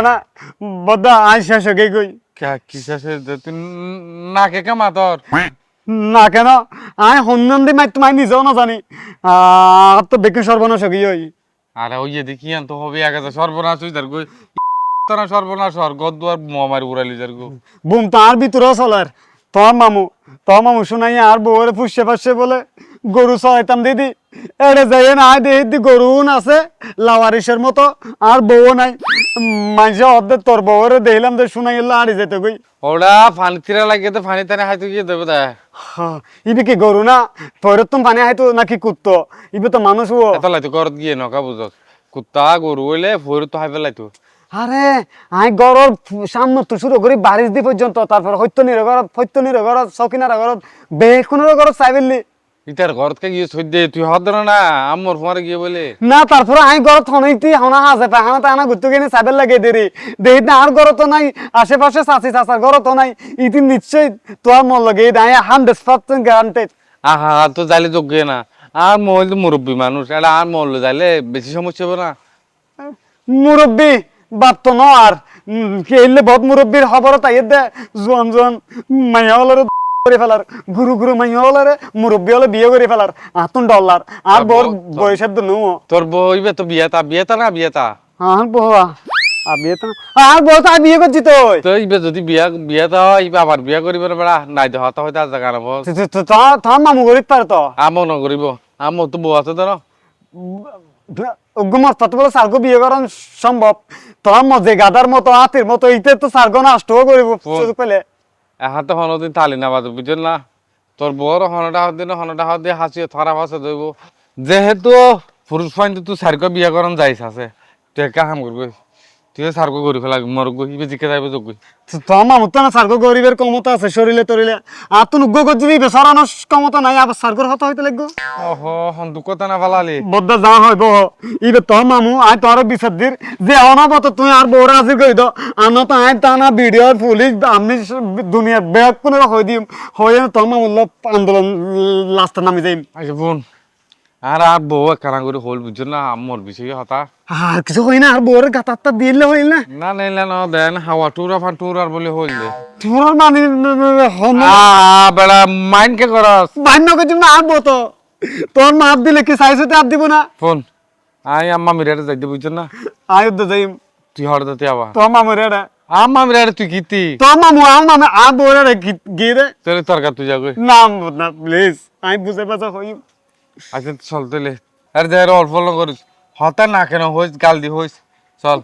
না বদ্দা আই শেষ হয়ে গই কি শেষে তুই নাকে কামা তোর না কেন আই হন্নন্দি মাই তোমায় নিজেও না জানি আর তো বেকি সর্বনাশ হয়ে গই আরে ওই যে দেখি তো হবে আগে সর্বনাশ হই তার গই তোরা মামু তোর মামু শুনাই আর বউরে ফুসছে পাচ্ছে বলে গরু চড়াইতাম দিদি। এড়ে যাই না দেখি দি গরু আছে লাওয়ারিসের মতো আর বউ নাই। মাঝে অর্ধেক তোর বউরে দেখলাম যে শুনাই এলো আড়ি যেতে গই ওরা ফানি তিরা লাগে তো ফানি তানে হাইতে গিয়ে দেবে তা। হ্যাঁ, ইবি কি গরু না? তোর তো পানি হাইতো নাকি কুত্তো? ইবি তো মানুষ ও। এত লাইতো ঘরত গিয়ে নকা বুঝত। কুত্তা গরু হইলে ভোর তো হাই পেলাইতো আরে আই গরর সামনে তো শুরু করি বারিশ দি পর্যন্ত তারপর হত্য নিরগরত হত্য নিরগরত চকিনার ঘরত বেকুনের ঘরত চাইবেলি ইতার ঘরত কে গিয়ে সই দে তুই হদ না আমর ফোয়ারে গিয়ে বলে। না তারপরে আই ঘরত হনইতি হনা হাসে পাহানা তাহানা ঘুরতে গেলে চাইবেল লাগে দেরি। না আর ঘরত নাই আশেপাশে চাচি চাচার ঘরত নাই। ইতি নিশ্চয় তোর মন লাগে আই হান্ড্রেড পার্সেন্ট গ্যারান্টেড আহা তো যাইলে যোগ্য না। আর মহল তো মুরব্বী মানুষ এটা আর মহল যাইলে বেশি সমস্যা হবে না। মুরব্বী বাপ তো ন আর খেললে বহুত মুরব্বীর খবর তাই দে জোয়ান জোয়ান মাইয়া করে ফেলার গুরু গুরু মাইয়া হলারে মুরব্বী হলে বিয়ে করে ফেলার। আতুন ডলার। আর বর বয়সের তো নো তোর বইবে তো বিয়েতা বিয়েতা না বিয়েতা আর বহা আর বিয়ে তো আর বউ আর বিয়ে করছি তো তো ইবে যদি বিয়া বিয়েতা হয় ইবে আবার বিয়া করিব না বেড়া। নাই তো মামু পারে তো। তো বউ আছে তো না। গুমাস্তা তো বলে সার্গো বিয়ে করান সম্ভব। তোমার মজে গাদার মতো হাতির মতো ইতে তো সার্গো নষ্টও করিব। সুযোগ পেলে। এহাতে হনদিন তালি না বাজে বুঝল না? তোর বড় হনটা দিন হনটা হত দিয়ে হাসি থরা ভাষা দইব যেহেতু পুরুষ ফাইন তুই সার্ক বিয়া করন যাইস আছে। তুই একা কাম করবি তুই সার্ক করি ফেলা মরগ ইবে জিকে যাইবে যোগ্য তোমার মামু তো না সার্গো গরিবের ক্ষমতা আছে শরীরে তরিলে আর তো নুগ্গ করছিবি বেসরানোর ক্ষমতা নাই আবার সার্গোর হতে হইতে লাগবো। ওহ দুঃখতা না ফালালি বদ্দা যা হইব ইবে তোর মামু আই তোর বিচার দির যে অনাবত তুই আর বউরা হাজির করি দাও আনো তো আই তা না ভিডিও পুলিশ আমি দুনিয়ার ব্যাগ কোনো হই দিম। হয়ে মামুর লোক আন্দোলন লাস্টে নামি যাইম। আচ্ছা বোন। আর আর বউ একখানা করে হল বুঝছ না? আমর বিষয় হতা। আর কিছু হই না আর বউরের গাতারটা দিলে হইল না? না নাইলে না দেন হাওয়া টুরা ফান টুরার বলে হইল। তোমার মানে হন আ বেড়া মাইন্ড কে করস? বান্য করছিম না আর বউ তো। তোর মাপ দিলে কি চাইছে আর দিব না? ফোন। আই আম্মা মিরাটা যাইতে বুঝছ না? আয়ুদ্ধ যাইম। তুই হড় দিতে আবার। তোর মামুর এটা আম্মা মিরাটা তুই কিতি তোর মামু আর মামে আর বউরের গিয়ে দে। তোর তরকার তুই যাগো না না প্লিজ আমি বুঝে পাচ্ছ হইম। আচ্ছা চল তাহলে আরে দেখ অল্প করিস। হতা না কেন, হইস, গাল দি, হইস। চল।